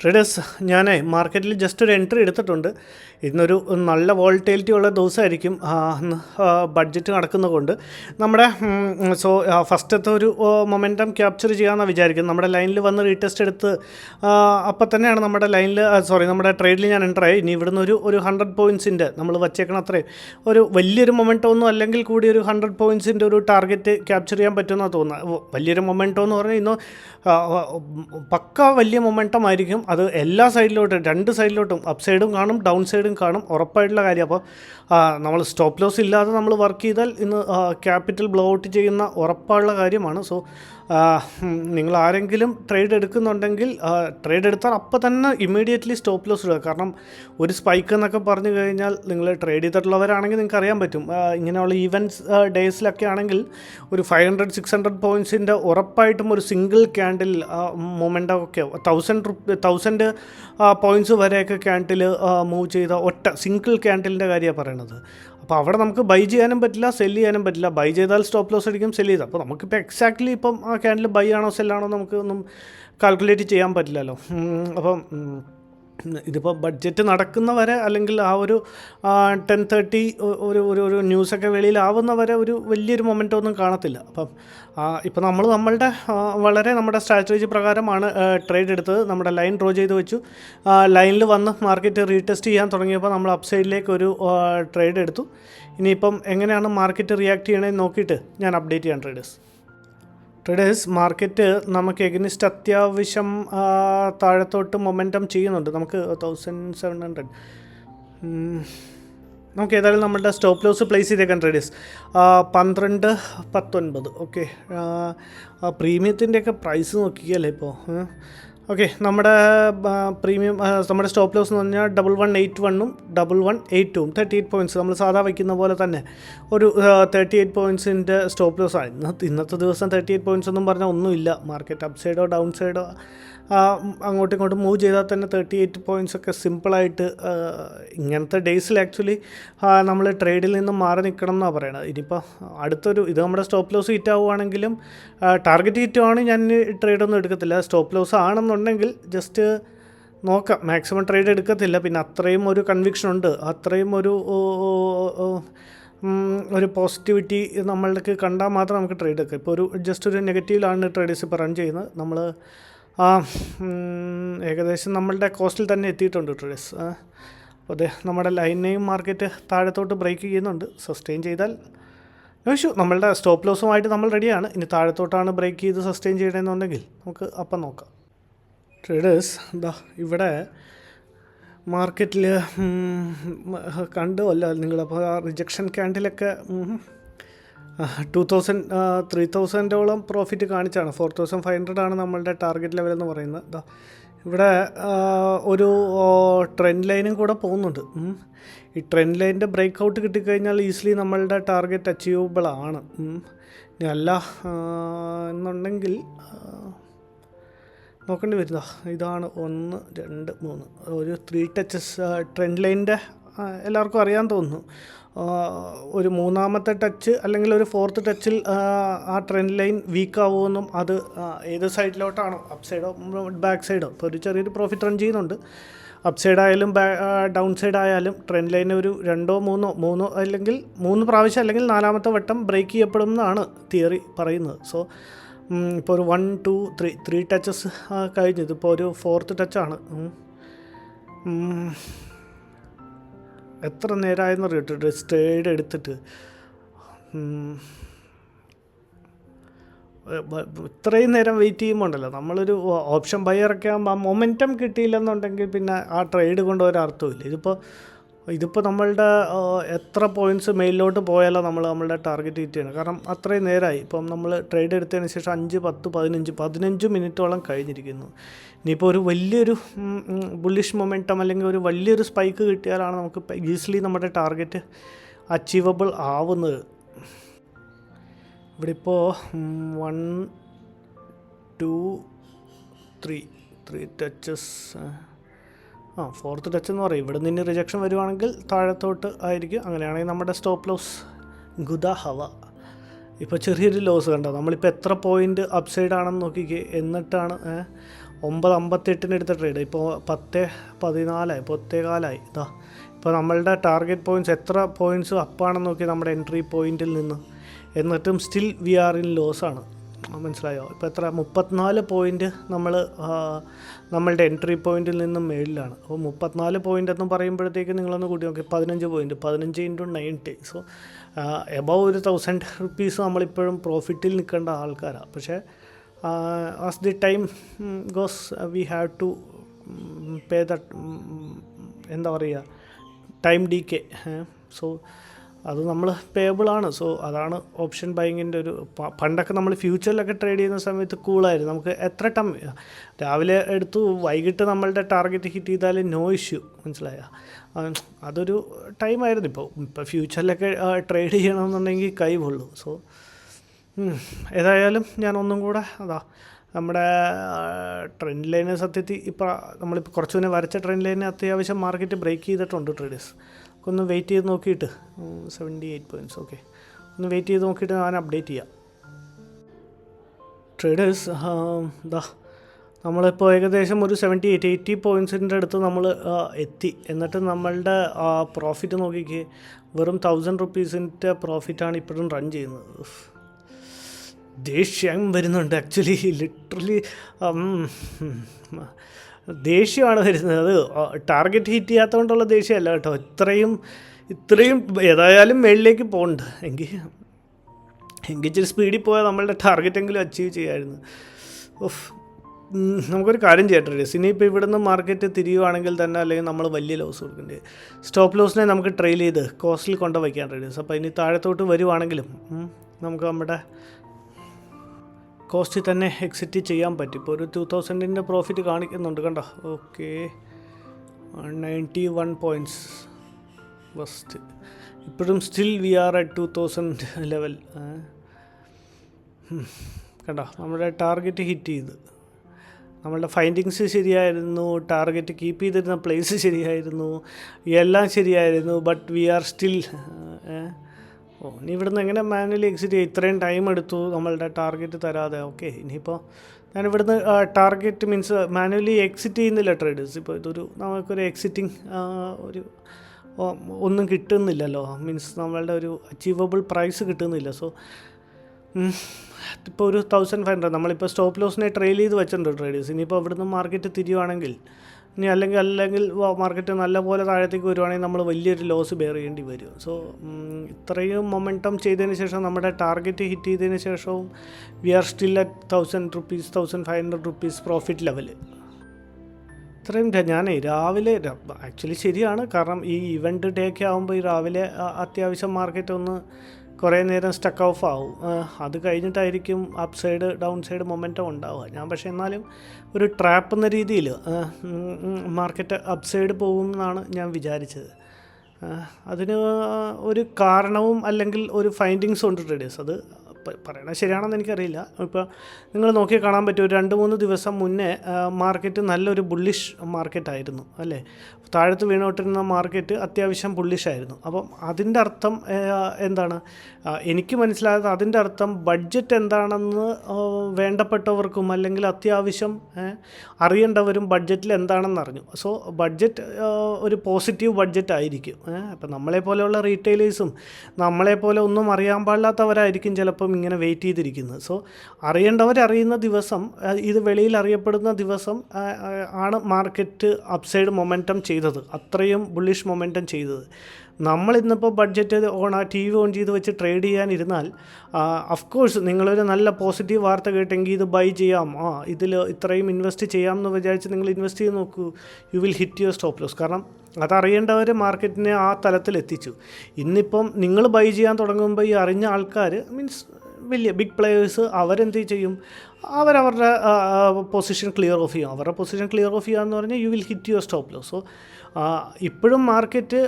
Traders ഞാനേ മാർക്കറ്റിൽ just ഒരു എൻട്രി എടുത്തിട്ടുണ്ട്. ഇന്നൊരു നല്ല വോൾട്ടേലിറ്റി ഉള്ള ദിവസമായിരിക്കും ബഡ്ജറ്റ് നടക്കുന്നതുകൊണ്ട്. നമ്മുടെ സോ ഫസ്റ്റത്തെ ഒരു മൊമെന്റം ക്യാപ്ചർ ചെയ്യാമെന്നാണ് വിചാരിക്കുന്നത്. നമ്മുടെ ലൈനിൽ വന്ന് റീടെസ്റ്റ് എടുത്ത് അപ്പോൾ അപ്പം തന്നെയാണ് നമ്മുടെ ലൈനിൽ സോറി നമ്മുടെ ട്രേഡിൽ ഞാൻ എന്റർ ആയി. ഇനി ഇവിടുന്ന് ഒരു ഒരു ഹൺഡ്രഡ് പോയിൻസിന്റെ നമ്മൾ വച്ചേക്കണം അത്രയും ഒരു വലിയൊരു മൊമെന്റോ ഒന്നും അല്ലെങ്കിൽ കൂടി ഒരു ഹൺഡ്രഡ് പോയിൻസിന്റെ ഒരു ടാർഗറ്റ് ക്യാപ്ചർ ചെയ്യാൻ പറ്റുമെന്നാണ് തോന്നുന്നത്. വലിയൊരു മൊമെന്റോ എന്ന് പറഞ്ഞാൽ ഇന്ന് പക്ക വലിയ മൊമെന്റം ആയിരിക്കും. അത് എല്ലാ സൈഡിലോട്ടും രണ്ട് സൈഡിലോട്ടും അപ്പ് സൈഡും കാണും ഡൗൺ സൈഡും കാണും. ഉറപ്പായിട്ടുള്ള കാര്യം. അപ്പോൾ നമ്മൾ സ്റ്റോപ്പ് ലോസ് ഇല്ലാതെ നമ്മൾ വർക്ക് ചെയ്താൽ ഇന്ന് ക്യാപിറ്റൽ ബ്ലോ ഔട്ട് ചെയ്യുന്ന ഉറപ്പായുള്ള കാര്യമാണ്. സോ നിങ്ങൾ ആരെങ്കിലും ട്രേഡ് എടുക്കുന്നുണ്ടെങ്കിൽ ട്രേഡ് എടുത്താൽ അപ്പോൾ തന്നെ ഇമ്മീഡിയറ്റ്ലി സ്റ്റോപ്പ് ലോസ് ഇടുക. കാരണം ഒരു സ്പൈക്ക് എന്നൊക്കെ പറഞ്ഞു കഴിഞ്ഞാൽ നിങ്ങൾ ട്രേഡ് ചെയ്തിട്ടുള്ളവരാണെങ്കിൽ നിങ്ങൾക്ക് അറിയാൻ പറ്റും. ഇങ്ങനെയുള്ള ഈവൻസ് ഡേയ്സിലൊക്കെ ആണെങ്കിൽ ഒരു ഫൈവ് ഹൺഡ്രഡ് സിക്സ് ഹൺഡ്രഡ് പോയിന്റ്സിന്റെ ഉറപ്പായിട്ടും ഒരു സിംഗിൾ ക്യാൻഡിൽ മൊമെന്റ് ഒക്കെ തൗസൻഡ് റുപ്പ് തൗസൻഡ് പോയിന്റ്സ് വരെയൊക്കെ ക്യാൻഡിൽ മൂവ് ചെയ്ത ഒറ്റ സിംഗിൾ ക്യാൻഡിലിന്റെ കാര്യമാണ് പറയണത് അപ്പോൾ അവിടെ നമുക്ക് ബൈ ചെയ്യാനും പറ്റില്ല സെൽ ചെയ്യാനും പറ്റില്ല. ബൈ ചെയ്താൽ സ്റ്റോപ്പ് ലോസ് അടിക്കും സെൽ ചെയ്താൽ. അപ്പോൾ നമുക്കിപ്പോൾ എക്സാക്ട്ലി ഇപ്പം ആ ക്യാൻഡിൽ ബൈ ആണോ സെല്ലാണോ നമുക്ക് ഒന്നും കാൽക്കുലേറ്റ് ചെയ്യാൻ പറ്റില്ലല്ലോ. അപ്പം ഇതിപ്പോൾ ബഡ്ജറ്റ് നടക്കുന്നവരെ അല്ലെങ്കിൽ ആ ഒരു ടെൻ തേർട്ടി ഒരു ഒരു ഒരു ന്യൂസൊക്കെ വെളിയിലാവുന്നവരെ ഒരു വലിയൊരു മൊമെന്റ് ഒന്നും കാണത്തില്ല. അപ്പം ഇപ്പോൾ നമ്മൾ നമ്മളുടെ വളരെ നമ്മുടെ സ്ട്രാറ്റജി പ്രകാരമാണ് ട്രേഡ് എടുത്തത്. നമ്മുടെ ലൈൻ ഡ്രോ ചെയ്ത് വെച്ചു. ലൈനിൽ വന്ന് മാർക്കറ്റ് റീടെസ്റ്റ് ചെയ്യാൻ തുടങ്ങിയപ്പോൾ നമ്മൾ അപ്സൈഡിലേക്ക് ഒരു ട്രേഡ് എടുത്തു. ഇനിയിപ്പം എങ്ങനെയാണ് മാർക്കറ്റ് റിയാക്ട് ചെയ്യണമെന്ന് നോക്കിയിട്ട് ഞാൻ അപ്ഡേറ്റ് ചെയ്യാൻ ട്രേഡേഴ്സ് ട്രേഡേഴ്സ് മാർക്കറ്റ് നമുക്ക് എഗനിസ്റ്റ് അത്യാവശ്യം താഴത്തോട്ട് മൊമെന്റം ചെയ്യുന്നുണ്ട്. നമുക്ക് തൗസൻഡ് സെവൻ ഹൺഡ്രഡ് നമുക്ക് ഏതായാലും നമ്മളുടെ സ്റ്റോപ്പ് ലോസ് പ്ലേസ് ചെയ്തേക്കാൻ ട്രേഡേഴ്സ് പന്ത്രണ്ട് പത്തൊൻപത്. ഓക്കെ പ്രീമിയത്തിന്റെയൊക്കെ പ്രൈസ് നോക്കിയല്ലേ ഇപ്പോൾ ഓക്കെ നമ്മുടെ പ്രീമിയം നമ്മുടെ സ്റ്റോപ്പ് ലോസ് എന്ന് പറഞ്ഞാൽ ഡബിൾ വൺ എയ്റ്റ് വണ്ണും ഡബിൾ വൺ എയ്റ്റ് ടൂവും തേർട്ടി എയ്റ്റ് പോയിന്റ്സ് നമ്മൾ സാധാ വയ്ക്കുന്ന പോലെ തന്നെ ഒരു തേർട്ടി എയ്റ്റ് പോയിന്റ്സിന്റെ സ്റ്റോപ്പ് ലോസ് ആണ്. ഇന്നത്തെ ഇന്നത്തെ ദിവസം തേർട്ടി എയ്റ്റ് പോയിന്റ്സ് ഒന്നും പറഞ്ഞാൽ ഒന്നുമില്ല. മാർക്കറ്റ് അപ്സൈഡോ സൈഡോ ഡൗൺ സൈഡോ അങ്ങോട്ടും ഇങ്ങോട്ടും മൂവ് ചെയ്താൽ തന്നെ തേർട്ടി എയ്റ്റ് പോയിന്റ്സ് ഒക്കെ സിമ്പിളായിട്ട് ഇങ്ങനത്തെ ഡേയ്സിൽ ആക്ച്വലി നമ്മൾ ട്രേഡിൽ നിന്ന് മാറി നിൽക്കണം എന്നാണ് പറയുന്നത് ഇനിയിപ്പോൾ അടുത്തൊരു ഇത് നമ്മുടെ സ്റ്റോപ്പ് ലോസ് ഹിറ്റ് ആവുകയാണെങ്കിലും ടാർഗറ്റ് ഹിറ്റ് ആണ് ഞാൻ ട്രേഡൊന്നും എടുക്കത്തില്ല. സ്റ്റോപ്പ് ലോസ് ആണെന്നുണ്ടെങ്കിൽ ജസ്റ്റ് നോക്കാം. മാക്സിമം ട്രേഡ് എടുക്കത്തില്ല. പിന്നെ അത്രയും ഒരു കൺവിക്ഷൻ ഉണ്ട്. അത്രയും ഒരു ഒരു പോസിറ്റിവിറ്റി നമ്മൾക്ക് കണ്ടാൽ മാത്രം നമുക്ക് ട്രേഡ് എടുക്കാം. ഇപ്പോൾ ഒരു ജസ്റ്റ് ഒരു നെഗറ്റീവിലാണ് ട്രേഡേഴ്സ് ഇപ്പോൾ റൺ ചെയ്യുന്നത്. നമ്മൾ ഏകദേശം നമ്മളുടെ കോസ്റ്റിൽ തന്നെ എത്തിയിട്ടുണ്ട് ട്രേഡേഴ്സ് അപ്പോൾ അതെ നമ്മുടെ ലൈനെയും മാർക്കറ്റ് താഴത്തോട്ട് ബ്രേക്ക് ചെയ്യുന്നുണ്ട്. സസ്റ്റെയിൻ ചെയ്താൽ ഇഷ്യൂ നമ്മളുടെ സ്റ്റോപ്പ് ലോസുമായിട്ട് നമ്മൾ റെഡിയാണ് ഇനി താഴത്തോട്ടാണ് ബ്രേക്ക് ചെയ്ത് സസ്റ്റെയിൻ ചെയ്യണമെന്നുണ്ടെങ്കിൽ നമുക്ക് അപ്പം നോക്കാം. ട്രേഡേഴ്സ് എന്താ ഇവിടെ മാർക്കറ്റിൽ കണ്ടു? അല്ല നിങ്ങളപ്പോൾ ആ റിജക്ഷൻ ക്യാൻഡിലൊക്കെ ടു തൗസൻഡ് ത്രീ തൗസൻഡോളം പ്രോഫിറ്റ് കാണിച്ചാണ്. ഫോർ തൗസൻഡ് ഫൈവ് ഹൺഡ്രഡ് ആണ് നമ്മളുടെ ടാർഗറ്റ് ലെവൽ എന്ന് പറയുന്നത്. ഇവിടെ ഒരു ട്രെൻഡ് ലൈനും കൂടെ പോകുന്നുണ്ട്. ഈ ട്രെൻഡ് ലൈനിന്റെ ബ്രേക്ക് ഔട്ട് കിട്ടിക്കഴിഞ്ഞാൽ ഈസിലി നമ്മളുടെ ടാർഗറ്റ് അച്ചീവബിൾ ആണ്. അല്ല എന്നുണ്ടെങ്കിൽ നോക്കേണ്ടി വരുന്ന? ഇതാണ് ഒന്ന് രണ്ട് മൂന്ന്. ഒരു ത്രീ ടച്ചസ് ട്രെൻഡ് ലൈനിന്റെ എല്ലാവർക്കും അറിയാൻ തോന്നുന്നു. ഒരു മൂന്നാമത്തെ ടച്ച് അല്ലെങ്കിൽ ഒരു ഫോർത്ത് ടച്ചിൽ ആ ട്രെൻഡ് ലൈൻ വീക്ക് ആവുമെന്നും അത് ഏത് സൈഡിലോട്ടാണോ അപ്പ് സൈഡോ ബാക്ക് സൈഡോ ഇപ്പോൾ ഒരു ചെറിയൊരു പ്രോഫിറ്റ് റൺ ചെയ്യുന്നുണ്ട്. അപ്പ് സൈഡ് ആയാലും ഡൗൺ സൈഡ് ആയാലും ട്രെൻഡ് ലൈൻ ഒരു രണ്ടോ മൂന്നോ മൂന്നോ അല്ലെങ്കിൽ മൂന്ന് പ്രാവശ്യം അല്ലെങ്കിൽ നാലാമത്തെ വട്ടം ബ്രേക്ക് ചെയ്യപ്പെടും എന്നാണ് തിയറി പറയുന്നത്. സോ ഇപ്പോൾ ഒരു one two three three touches കഴിഞ്ഞു. ഇതിപ്പോൾ ഒരു ഫോർത്ത് ടച്ചാണ് എത്ര നേരമായെന്ന് അറിയട്ടെ സ്റ്റേഡ് എടുത്തിട്ട്. ഇത്രയും നേരം വെയിറ്റ് ചെയ്യുമ്പോണ്ടല്ലോ. നമ്മളൊരു ഓപ്ഷൻ ബയറൊക്കെ ആകുമ്പോൾ ആ മൊമെന്റം കിട്ടിയില്ലെന്നുണ്ടെങ്കിൽ പിന്നെ ആ ട്രേഡ് കൊണ്ട് ഒരു അർത്ഥമില്ല ഇതിപ്പോൾ ഇതിപ്പോൾ നമ്മളുടെ എത്ര പോയിന്റ്സ് മെയിലോട്ട് പോയാലോ നമ്മൾ നമ്മളുടെ ടാർഗറ്റ് ഹിറ്റ് ചെയ്യണം കാരണം അത്രയും നേരമായി ഇപ്പം നമ്മൾ ട്രേഡ് എടുത്തതിന് ശേഷം അഞ്ച് പത്ത് പതിനഞ്ച് പതിനഞ്ച് മിനിറ്റോളം കഴിഞ്ഞിരിക്കുന്നു. ഇനിയിപ്പോൾ ഒരു വലിയൊരു ബുള്ളിഷ് മൊമെന്റം അല്ലെങ്കിൽ ഒരു വലിയൊരു സ്പൈക്ക് കിട്ടിയാലാണ് നമുക്ക് ഈസിലി നമ്മുടെ ടാർഗറ്റ് അച്ചീവബിൾ ആവുന്നത്. ഇവിടെ ഇപ്പോൾ one two three three touches ആ ഫോർത്ത് ടച്ച് എന്ന് പറയും. ഇവിടെ നിന്ന് റിജക്ഷൻ വരുവാണെങ്കിൽ താഴത്തോട്ട് ആയിരിക്കും. അങ്ങനെയാണെങ്കിൽ നമ്മുടെ സ്റ്റോപ്പ് ലോസ് ഗുദ ഹവ. ഇപ്പോൾ ചെറിയൊരു ലോസ് കണ്ടോ? നമ്മളിപ്പോൾ എത്ര പോയിന്റ് അപ്സൈഡ് ആണെന്ന് നോക്കിക്കേ. എന്നിട്ടാണ് ഒമ്പത് അമ്പത്തെട്ടിന് എടുത്ത ട്രേഡ് ഇപ്പോൾ പത്ത് പതിനാലായി പത്തേ കാലായി. ഇതാ ഇപ്പോൾ നമ്മളുടെ ടാർഗറ്റ് പോയിന്റ്സ് എത്ര പോയിന്റ്സ് അപ്പാണെന്ന് നോക്കി നമ്മുടെ എൻട്രി പോയിന്റിൽ നിന്ന്. എന്നിട്ടും still we are in loss ആണ്. മനസ്സിലായോ? ഇപ്പോൾ എത്ര? മുപ്പത്തിനാല് പോയിന്റ് നമ്മൾ നമ്മളുടെ എൻട്രി പോയിന്റിൽ നിന്നും മേളിലാണ്. അപ്പോൾ മുപ്പത്തിനാല് പോയിന്റ് എന്ന് പറയുമ്പോഴത്തേക്ക് നിങ്ങളൊന്ന് കൂട്ടി നോക്കി. പതിനഞ്ച് പോയിന്റ് പതിനഞ്ച് ഇന്റു നയന്റി സോ എബവ് ഒരു തൗസൻഡ് റുപ്പീസ് നമ്മളിപ്പോഴും പ്രോഫിറ്റിൽ നിൽക്കേണ്ട ആൾക്കാരാണ് പക്ഷേ as the time goes we have to pay the എന്താ പറയുക? ടൈം ഡി കെ സോ അത് നമ്മൾ പേബിൾ ആണ്. സോ അതാണ് ഓപ്ഷൻ ബൈങ്ങിന്റെ ഒരു പണ്ടൊക്കെ നമ്മൾ ഫ്യൂച്ചറിലൊക്കെ ട്രേഡ് ചെയ്യുന്ന സമയത്ത് കൂളായിരുന്നു നമുക്ക് എത്ര ടം രാവിലെ എടുത്തു വൈകിട്ട് നമ്മളുടെ ടാർഗറ്റ് ഹിറ്റ് ചെയ്താൽ നോ ഇഷ്യൂ മനസ്സിലായ? അതൊരു ടൈമായിരുന്നു ഇപ്പോൾ ഇപ്പോൾ ഫ്യൂച്ചറിലൊക്കെ ട്രേഡ് ചെയ്യണമെന്നുണ്ടെങ്കിൽ കൈ സോ ഏതായാലും ഞാൻ ഒന്നും കൂടെ അതാ നമ്മുടെ ട്രെൻഡ് ലൈന് സത്യത്തിൽ ഇപ്പോൾ നമ്മളിപ്പോൾ കുറച്ചു മുന്നേ വരച്ച ട്രെൻഡ് ലൈനെ അത്യാവശ്യം മാർക്കറ്റ് ബ്രേക്ക് ചെയ്തിട്ടുണ്ട് ട്രേഡേഴ്സ് ഒന്ന് വെയിറ്റ് ചെയ്ത് നോക്കിയിട്ട്. സെവന്റി എയ്റ്റ് പോയിന്റ്സ് ഓക്കെ ഒന്ന് വെയിറ്റ് ചെയ്ത് നോക്കിയിട്ട് ഞാൻ അപ്ഡേറ്റ് ചെയ്യാം. ട്രേഡേഴ്സ് ദാ നമ്മളിപ്പോൾ ഏകദേശം ഒരു സെവന്റി എയ്റ്റ് എയ്റ്റി പോയിന്റ്സിന്റെ അടുത്ത് നമ്മൾ എത്തി. എന്നിട്ട് നമ്മളുടെ പ്രോഫിറ്റ് നോക്കിക്കേ വെറും തൗസൻഡ് റുപ്പീസിന്റെ പ്രോഫിറ്റാണ് ഇപ്പോഴും റൺ ചെയ്യുന്നത്. ദേഷ്യം വരുന്നുണ്ട് ആക്ച്വലി ലിറ്ററലി ദേഷ്യമാണ് വരുന്നത്. അത് ടാർഗറ്റ് ഹിറ്റ് ചെയ്യാത്തതുകൊണ്ടുള്ള ദേഷ്യമല്ല കേട്ടോ. ഇത്രയും ഇത്രയും ഏതായാലും മേളിലേക്ക് പോകണ്ട. എങ്കിൽ എങ്കിൽ ഇച്ചിരി സ്പീഡിൽ പോയാൽ നമ്മളുടെ ടാർഗറ്റ് എങ്കിലും അച്ചീവ് ചെയ്യാമായിരുന്നു ഓഫ് നമുക്കൊരു കാര്യം ചെയ്യട്ടെ ഇനിയിപ്പോൾ ഇവിടുന്ന് മാർക്കറ്റ് തിരിയുവാണെങ്കിൽ തന്നെ അല്ലെങ്കിൽ നമ്മൾ വലിയ ലോസ് കൊടുക്കേണ്ടി സ്റ്റോപ്പ് ലോസിനെ നമുക്ക് ട്രെയിൽ ചെയ്ത് കോസ്റ്റിൽ കൊണ്ട് റെഡീസ് അപ്പോൾ ഇനി താഴത്തോട്ട് വരുവാണെങ്കിലും നമുക്ക് നമ്മുടെ കോസ്റ്റിൽ തന്നെ എക്സിറ്റ് ചെയ്യാൻ പറ്റും. ഇപ്പോൾ ഒരു ടു തൗസൻഡിന്റെ പ്രോഫിറ്റ് കാണിക്കുന്നുണ്ട് കണ്ട? Okay ninety one points first ഇപ്പോഴും still we are at two thousand level കണ്ട? നമ്മുടെ ടാർഗറ്റ് ഹിറ്റ് ചെയ്ത്. നമ്മളുടെ ഫൈൻഡിങ്സ് ശരിയായിരുന്നു. ടാർഗറ്റ് കീപ്പ് ചെയ്തിരുന്ന പ്ലേസ് ശരിയായിരുന്നു. എല്ലാം ശരിയായിരുന്നു. ബട്ട് വി ആർ സ്റ്റിൽ ഓ ഇനി ഇവിടുന്ന് എങ്ങനെ മാനുവലി എക്സിറ്റ് ചെയ്യും? ഇത്രയും ടൈം എടുത്തു നമ്മളുടെ ടാർഗറ്റ് തരാതെ. ഓക്കെ ഇനിയിപ്പോൾ ഞാൻ ഇവിടുന്ന് ടാർഗറ്റ് മീൻസ് മാനുവലി എക്സിറ്റ് ചെയ്യുന്നില്ല ട്രേഡേഴ്സ് ഇപ്പോൾ ഇതൊരു നമുക്കൊരു എക്സിറ്റിങ് ഒരു ഒന്നും കിട്ടുന്നില്ലല്ലോ. മീൻസ് നമ്മളുടെ ഒരു അച്ചീവബിൾ പ്രൈസ് കിട്ടുന്നില്ല. സോ ഇപ്പോൾ ഒരു തൗസൻഡ് ഫൈവ് ഹൺഡ്രഡ് നമ്മളിപ്പോൾ സ്റ്റോപ്പ് ലോസിനെ ട്രെയിൽ ചെയ്ത് വെച്ചിട്ടുണ്ട് ട്രേഡേഴ്സ് ഇനിയിപ്പോൾ ഇവിടുന്ന് മാർക്കറ്റ് തിരിയുവാണെങ്കിൽ ഇനി അല്ലെങ്കിൽ അല്ലെങ്കിൽ മാർക്കറ്റ് നല്ലപോലെ താഴത്തേക്ക് വരുവാണെങ്കിൽ നമ്മൾ വലിയൊരു ലോസ് ബെയർ ചെയ്യേണ്ടി വരും. സോ ഇത്രയും മൊമെന്റം ചെയ്തതിന് ശേഷം നമ്മുടെ ടാർഗറ്റ് ഹിറ്റ് ചെയ്തതിന് ശേഷവും we are still at thousand rupees thousand five hundred rupees profit level ഇത്രയും ഞാൻ രാവിലെ ആക്ച്വലി ശരിയാണ്. കാരണം ഈ ഇവന്റ് ഡേ ഒക്കെ ആകുമ്പോൾ ഈ രാവിലെ അത്യാവശ്യം മാർക്കറ്റ് ഒന്ന് കുറേ നേരം സ്റ്റക്ക് ഓഫ് ആവും. അത് കഴിഞ്ഞിട്ടായിരിക്കും up side down side momentum ഉണ്ടാവുക. ഞാൻ പക്ഷേ എന്നാലും ഒരു ട്രാപ്പ് എന്ന രീതിയിൽ മാർക്കറ്റ് അപ്പ് സൈഡ് പോകും എന്നാണ് ഞാൻ വിചാരിച്ചത്. അതിന് ഒരു കാരണവും അല്ലെങ്കിൽ ഒരു ഫൈൻഡിങ്സും ഉണ്ട് ട്രേഡേഴ്സ് അത് പറയണത് ശരിയാണെന്ന് എനിക്കറിയില്ല. ഇപ്പോൾ നിങ്ങൾ നോക്കി കാണാൻ പറ്റും ഒരു രണ്ട് മൂന്ന് ദിവസം മുന്നേ മാർക്കറ്റ് നല്ലൊരു ബുള്ളിഷ് മാർക്കറ്റായിരുന്നു അല്ലേ? താഴത്ത് വീണോട്ടിരുന്ന മാർക്കറ്റ് അത്യാവശ്യം ബുള്ളിഷ് ആയിരുന്നു. അപ്പം അതിന്റെ അർത്ഥം എന്താണ്? എനിക്ക് മനസ്സിലായത് അതിന്റെ അർത്ഥം ബഡ്ജറ്റ് എന്താണെന്ന് വേണ്ടപ്പെട്ടവർക്കും അല്ലെങ്കിൽ അത്യാവശ്യം അറിയേണ്ടവരും ബഡ്ജറ്റിൽ എന്താണെന്ന് അറിഞ്ഞു. സോ ബഡ്ജറ്റ് ഒരു പോസിറ്റീവ് ബഡ്ജറ്റ് ആയിരിക്കും അപ്പം നമ്മളെ പോലെയുള്ള റീറ്റെയിലേഴ്സും നമ്മളെ പോലെ ഒന്നും അറിയാൻ പാടില്ലാത്തവരായിരിക്കും ചിലപ്പം ഇങ്ങനെ വെയിറ്റ് ചെയ്തിരിക്കുന്നത് സോ അറിയേണ്ടവർ അറിയുന്ന ദിവസം ഇത് വെളിയിൽ അറിയപ്പെടുന്ന ദിവസം ആണ് മാർക്കറ്റ് അപ്സൈഡ് മൊമെന്റം ചെയ്തത്. അത്രയും ബുള്ളിഷ് മൊമെന്റം ചെയ്തത്. നമ്മൾ ഇന്നിപ്പോൾ ബഡ്ജറ്റ് ഓൺ ആ ടി വി ഓൺ ചെയ്ത് വെച്ച് ട്രേഡ് ചെയ്യാനിരുന്നാൽ അഫ്കോഴ്സ് നിങ്ങളൊരു നല്ല പോസിറ്റീവ് വാർത്ത കേട്ടെങ്കിൽ ഇത് ബൈ ചെയ്യാം. ആ ഇതിൽ ഇത്രയും ഇൻവെസ്റ്റ് ചെയ്യാം എന്ന് വിചാരിച്ച് നിങ്ങൾ ഇൻവെസ്റ്റ് ചെയ്ത് നോക്കൂ. You will hit your stop loss കാരണം അതറിയേണ്ടവർ മാർക്കറ്റിനെ ആ തലത്തിൽ എത്തിച്ചു. ഇന്നിപ്പം നിങ്ങൾ ബൈ ചെയ്യാൻ തുടങ്ങുമ്പോൾ ഈ അറിഞ്ഞ ആൾക്കാർ മീൻസ് വലിയ ബിഗ് പ്ലെയേഴ്സ് അവരെന്ത് ചെയ്യും? അവരവരുടെ പൊസിഷൻ ക്ലിയർ ഓഫ് ചെയ്യും. അവരുടെ പൊസിഷൻ ക്ലിയർ ഓഫ് ചെയ്യുക എന്ന് പറഞ്ഞാൽ you will hit your stop loss so ഇപ്പോഴും മാർക്കറ്റ്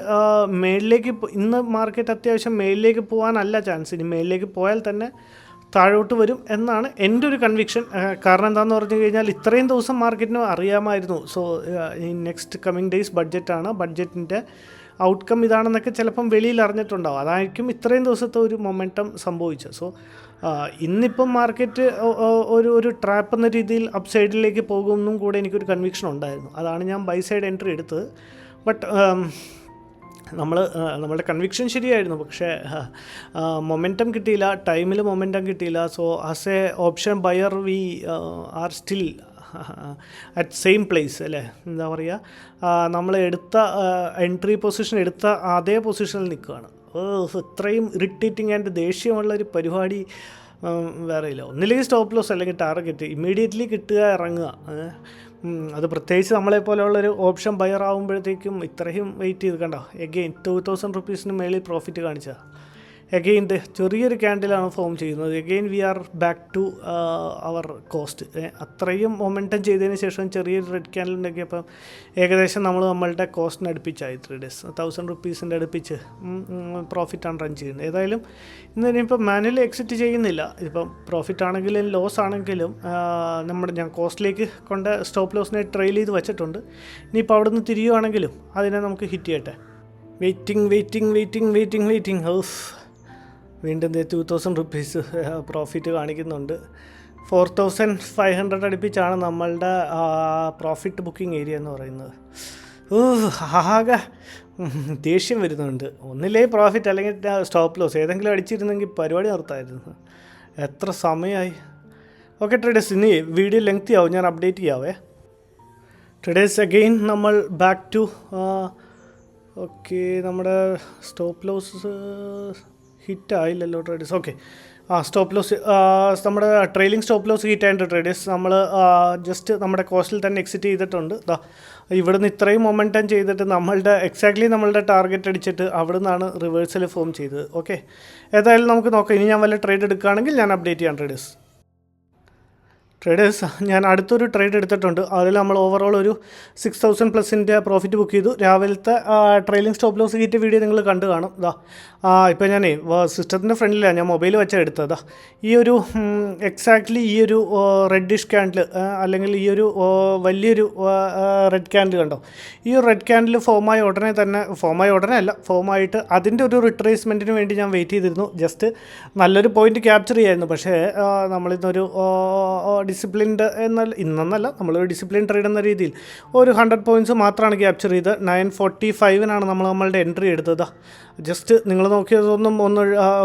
മേളിലേക്ക് ഇന്ന് മാർക്കറ്റ് അത്യാവശ്യം മേളിലേക്ക് പോകാനല്ല ചാൻസ് ഇനി മേളിലേക്ക് പോയാൽ തന്നെ താഴോട്ട് വരും എന്നാണ് എന്റെ ഒരു കൺവിക്ഷൻ കാരണം എന്താണെന്ന് പറഞ്ഞു കഴിഞ്ഞാൽ ഇത്രയും ദിവസം മാർക്കറ്റിന് അറിയാമായിരുന്നു. സോ ഈ നെക്സ്റ്റ് കമ്മിങ് ഡേയ്സ് ബഡ്ജറ്റാണ് ബഡ്ജറ്റിന്റെ ഔട്ട്കം ഇതാണെന്നൊക്കെ ചിലപ്പം വെളിയിൽ അറിഞ്ഞിട്ടുണ്ടാവും. അതായിരിക്കും ഇത്രയും ദിവസത്തെ ഒരു മൊമെന്റം സംഭവിച്ചത്. സോ ഇന്നിപ്പം മാർക്കറ്റ് ഒരു ഒരു ട്രാപ്പ് എന്ന രീതിയിൽ അപ് സൈഡിലേക്ക് പോകുമെന്നും കൂടെ എനിക്കൊരു കൺവിക്ഷൻ ഉണ്ടായിരുന്നു. അതാണ് ഞാൻ ബൈ സൈഡ് എൻട്രി എടുത്തത്. ബട്ട് നമ്മൾ നമ്മുടെ കൺവിക്ഷൻ ശരിയായിരുന്നു. പക്ഷേ മൊമെന്റം കിട്ടിയില്ല. ടൈമിൽ മൊമെന്റം കിട്ടിയില്ല. So as a option buyer we are still at same place അല്ലേ? എന്താ പറയുക നമ്മൾ എടുത്ത എൻട്രി പൊസിഷൻ എടുത്ത അതേ പൊസിഷനിൽ നിൽക്കുകയാണ്. ഇത്രയും ഇറിറ്റേറ്റിംഗ് ആൻഡ് ദേഷ്യമുള്ള ഒരു പരിപാടി വേറെ ഇല്ല. ഒന്നില്ലെങ്കിൽ സ്റ്റോപ്പ് ലോസ് അല്ലെങ്കിൽ ടാർഗറ്റ് ഇമ്മീഡിയറ്റ്ലി കിട്ടുക ഇറങ്ങുക. അത് പ്രത്യേകിച്ച് നമ്മളെ പോലെയുള്ളൊരു ഓപ്ഷൻ ബയർ ആകുമ്പോഴത്തേക്കും ഇത്രയും വെയിറ്റ് ചെയ്ത് കണ്ടോ? എഗെയിൻ ടു തൗസൻഡ് റുപ്പീസിന് മേളിൽ പ്രോഫിറ്റ് കാണിച്ചാൽ എഗെയിൻ ദ ചെറിയൊരു ക്യാൻഡിലാണ് ഫോം ചെയ്യുന്നത്. Again we are back to our cost അത്രയും മൊമെന്റം ചെയ്തതിന് ശേഷം ചെറിയൊരു റെഡ് ക്യാൻഡിൽ ഉണ്ടെങ്കിൽ അപ്പം ഏകദേശം നമ്മൾ നമ്മളുടെ കോസ്റ്റിന് അടുപ്പിച്ചായി. ത്രീ ഡേയ്സ് തൗസൻഡ് റുപ്പീസിന്റെ അടുപ്പിച്ച് പ്രോഫിറ്റാണ് റൺ ചെയ്യുന്നത്. ഏതായാലും ഇന്ന് ഇനിയിപ്പോൾ മാനുവലി എക്സിറ്റ് ചെയ്യുന്നില്ല. ഇപ്പം പ്രോഫിറ്റ് ആണെങ്കിലും ലോസ് ആണെങ്കിലും നമ്മുടെ ഞാൻ കോസ്റ്റിലേക്ക് കൊണ്ട് സ്റ്റോപ്പ് ലോസിനെ ട്രെയിൽ ചെയ്ത് വെച്ചിട്ടുണ്ട്. ഇനിയിപ്പോൾ അവിടെ നിന്ന് തിരിയുവാണെങ്കിലും അതിനെ നമുക്ക് ഹിറ്റ് ചെയ്യട്ടെ. Waiting waiting waiting waiting waiting house വീണ്ടും ടു തൗസൻഡ് റുപ്പീസ് പ്രോഫിറ്റ് കാണിക്കുന്നുണ്ട്. ഫോർ തൗസൻഡ് ഫൈവ് ഹൺഡ്രഡ് അടുപ്പിച്ചാണ് നമ്മളുടെ പ്രോഫിറ്റ് ബുക്കിംഗ് ഏരിയ എന്ന് പറയുന്നത്. ഓ ആകെ ദേഷ്യം വരുന്നുണ്ട്. ഒന്നില്ലേ പ്രോഫിറ്റ് അല്ലെങ്കിൽ സ്റ്റോപ്പ് ലോസ് ഏതെങ്കിലും അടിച്ചിരുന്നെങ്കിൽ പരിപാടി നിർത്തായിരുന്നു എത്ര സമയമായി. ഓക്കെ ട്രേഡേഴ്സ് ഇനി വീഡിയോ ലെങ്തി ആവും. ഞാൻ അപ്ഡേറ്റ് ചെയ്യാവേ. ടുഡേസ് അഗെയിൻ നമ്മൾ ബാക്ക് ടു ഓക്കെ നമ്മുടെ സ്റ്റോപ്പ് ലോസ് ഹിറ്റ് ആയില്ലല്ലോ ട്രേഡേഴ്സ് ഓക്കെ ആ സ്റ്റോപ്പ് ലോസ് നമ്മുടെ ട്രെയിലിംഗ് സ്റ്റോപ്പ് ലോസ് ഹിറ്റ് ആയിട്ട് ട്രേഡേഴ്സ് നമ്മൾ ജസ്റ്റ് നമ്മുടെ കോസ്റ്റിൽ തന്നെ എക്സിറ്റ് ചെയ്തിട്ടുണ്ട്. ദാ ഇവിടുന്ന് ഇത്രയും മൊമെന്റം ചെയ്തിട്ട് നമ്മളുടെ എക്സാക്ട്ലി നമ്മളുടെ ടാർഗറ്റ് അടിച്ചിട്ട് അവിടെ നിന്നാണ് റിവേഴ്സൽ ഫോം ചെയ്തത്. ഓക്കെ ഏതായാലും നമുക്ക് നോക്കാം. ഇനി ഞാൻ വല്ല ട്രേഡ് എടുക്കുകയാണെങ്കിൽ ഞാൻ അപ്ഡേറ്റ് ചെയ്യാം ട്രേഡേഴ്സ് ട്രേഡേഴ്സ് ഞാൻ അടുത്തൊരു ട്രേഡ് എടുത്തിട്ടുണ്ട്. അതിൽ നമ്മൾ ഓവറോൾ ഒരു സിക്സ് തൗസൻഡ് പ്ലസിന്റെ പ്രോഫിറ്റ് ബുക്ക് ചെയ്തു. രാവിലത്തെ ട്രെയിലിംഗ് സ്റ്റോപ്പ് ലോസ് കീറ്റ് വീഡിയോ നിങ്ങൾ കണ്ടു കാണും. ഇതാ ഇപ്പോൾ ഞാനേ സിസ്റ്റത്തിന്റെ ഫ്രണ്ടിലാണ് ഞാൻ മൊബൈൽ വെച്ചാൽ എടുത്തത്. ഈ ഒരു എക്സാക്ട്ലി ഈ ഒരു റെഡിഷ് ക്യാൻഡിൽ അല്ലെങ്കിൽ ഈ ഒരു വലിയൊരു റെഡ് ക്യാൻഡിൽ കണ്ടോ? ഈ ഒരു റെഡ് ക്യാൻഡിൽ ഫോമായ ഉടനെ തന്നെ ഫോമായ ഉടനെ അല്ല ഫോമായിട്ട് അതിന്റെ ഒരു റിട്രേസ്മെന്റിന് വേണ്ടി ഞാൻ വെയിറ്റ് ചെയ്തിരുന്നു. ജസ്റ്റ് നല്ലൊരു പോയിന്റ് ക്യാപ്ചർ ചെയ്യായിരുന്നു. പക്ഷേ നമ്മളിന്നൊരു ഡിസിപ്ലിൻഡ് എന്നാൽ ഇന്നെന്നല്ല നമ്മൾ ഡിസിപ്ലിൻ ട്രേഡ് എന്ന രീതിയിൽ. ഒരു ഹൺഡ്രഡ് പോയിന്റ്സ് മാത്രമാണ് ക്യാപ്ചർ ചെയ്ത് നയൻ ഫോർട്ടി ഫൈവിനാണ് നമ്മൾ നമ്മളുടെ എൻട്രി എടുത്തത്. ജസ്റ്റ് നിങ്ങൾ നോക്കിയതൊന്നും ഒന്ന്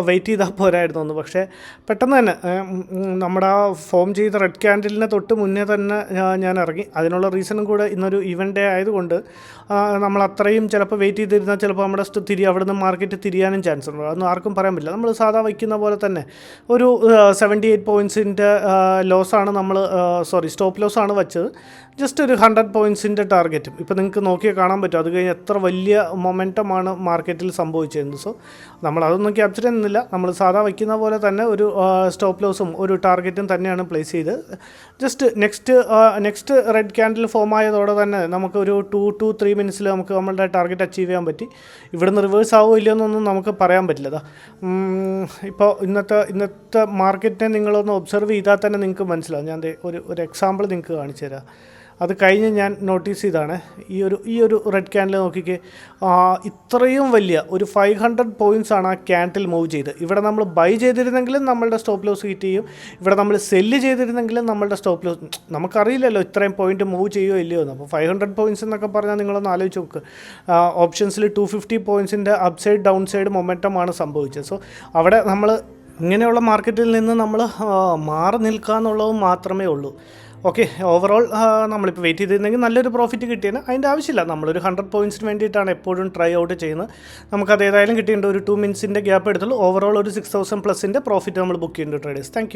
വെയിറ്റ് ചെയ്താൽ പോരായിരുന്നു ഒന്ന്. പക്ഷേ പെട്ടെന്ന് തന്നെ നമ്മുടെ ആ ഫോം ചെയ്ത റെഡ് ക്യാൻഡിലിനെ തൊട്ട് മുന്നേ തന്നെ ഞാൻ ഇറങ്ങി. അതിനുള്ള റീസണും കൂടെ ഇന്നൊരു ഇവന്റ് ഡേ ആയതുകൊണ്ട് നമ്മൾ അത്രയും ചിലപ്പോൾ വെയിറ്റ് ചെയ്തിരുന്നാൽ ചിലപ്പോൾ നമ്മുടെ തിരി അവിടെ നിന്ന് മാർക്കറ്റ് തിരിയാനും ചാൻസ് ഉണ്ട്. അതൊന്നും ആർക്കും പറയാൻ പറ്റില്ല. നമ്മൾ സാധാ വയ്ക്കുന്ന പോലെ തന്നെ ഒരു സെവന്റി എയ്റ്റ് പോയിന്റ്സിന്റെ ലോസാണ് നമ്മൾ സോറി സ്റ്റോപ്പ് ലോസ് ആണ് വെച്ചത്. ജസ്റ്റ് ഒരു ഹൺഡ്രഡ് പോയിന്റ്സിന്റെ ടാർഗറ്റും ഇപ്പോൾ നിങ്ങൾക്ക് നോക്കിയാൽ കാണാൻ പറ്റും. അത് കഴിഞ്ഞ് എത്ര വലിയ മൊമെന്റമാണ് മാർക്കറ്റിൽ സംഭവിച്ചിരുന്നത് സോ നമ്മൾ അതൊന്നും ക്യാപ്ചർ ചെയ്യുന്നില്ല. നമ്മൾ സാധാ വയ്ക്കുന്ന പോലെ തന്നെ ഒരു സ്റ്റോപ്പ് ലോസും ഒരു ടാർഗറ്റും തന്നെയാണ് പ്ലേസ് ചെയ്ത് just next next red candle form ആയതോടെ തന്നെ നമുക്ക് ഒരു ടു ടു ത്രീ മിനിറ്റ്സിൽ നമുക്ക് നമ്മളുടെ ടാർഗറ്റ് അച്ചീവ് ചെയ്യാൻ പറ്റി. ഇവിടുന്ന് റിവേഴ്സ് ആവോ ഇല്ലയോ എന്നൊന്നും നമുക്ക് പറയാൻ പറ്റില്ല. ഇപ്പോൾ ഇന്നത്തെ ഇന്നത്തെ മാർക്കറ്റിനെ നിങ്ങളൊന്ന് ഒബ്സർവ് ചെയ്താൽ തന്നെ നിങ്ങൾക്ക് മനസ്സിലാവും. ഞാൻ ഒരു ഒരു എക്സാമ്പിൾ നിങ്ങൾക്ക് കാണിച്ചു തരാം. അത് കഴിഞ്ഞ് ഞാൻ നോട്ടീസ് ചെയ്താണ്. ഈ ഒരു ഈ ഒരു റെഡ് ക്യാൻഡിൽ നോക്കിക്കേ ഇത്രയും വലിയ ഒരു ഫൈവ് ഹൺഡ്രഡ് പോയിന്റ്സ് ആണ് ആ ക്യാൻഡിൽ മൂവ് ചെയ്ത്. ഇവിടെ നമ്മൾ ബൈ ചെയ്തിരുന്നെങ്കിലും നമ്മളുടെ സ്റ്റോപ്പ് ലോസ് ഹീറ്റ് ചെയ്യും. ഇവിടെ നമ്മൾ സെല്ല് ചെയ്തിരുന്നെങ്കിലും നമ്മളുടെ സ്റ്റോപ്പ് ലോസ് നമുക്കറിയില്ലല്ലോ ഇത്രയും പോയിന്റ് മൂവ് ചെയ്യുമോ ഇല്ലയോ എന്ന്. അപ്പോൾ ഫൈവ് ഹൺഡ്രഡ് പോയിന്റ്സ് എന്നൊക്കെ പറഞ്ഞാൽ നിങ്ങളൊന്ന് ആലോചിച്ച് നോക്ക്. ഓപ്ഷൻസിൽ ടു ഫിഫ്റ്റി പോയിന്റ്സിന്റെ അപ്സൈഡ് സൈഡ് ഡൗൺ സൈഡ് മൊമെന്റമാണ് സംഭവിച്ചത്. സോ അവിടെ നമ്മൾ ഇങ്ങനെയുള്ള മാർക്കറ്റിൽ നിന്ന് നമ്മൾ മാറി നിൽക്കുക എന്നുള്ളത് മാത്രമേ ഉള്ളൂ. ഓക്കെ ഓവറോൾ നമ്മളിപ്പോൾ വെയിറ്റ് ചെയ്തിരുന്നെങ്കിൽ നല്ലൊരു പ്രോഫിറ്റ് കിട്ടിയേനെ അതിന്റെ ആവശ്യമില്ല. നമ്മളൊരു ഹൺഡ്രഡ് പോയിന്റ്സിന് വേണ്ടിയിട്ടാണ് എപ്പോഴും ട്രൈ ഔട്ട് ചെയ്യുന്നത്. നമുക്കത് ഏതായാലും കിട്ടിയിട്ടുണ്ട്. ഒരു ടു മിനിറ്റ്സിന്റെ ഗ്യാപ്പ് എടുത്തുള്ളൂ. ഓവറോൾ ഒരു സിക്സ് തൗസൻഡ് പ്ലസിന്റെ പ്രോഫിറ്റ് നമ്മൾ ബുക്ക് ചെയ്യുന്നുണ്ട് ട്രേഡേഴ്സ് താങ്ക്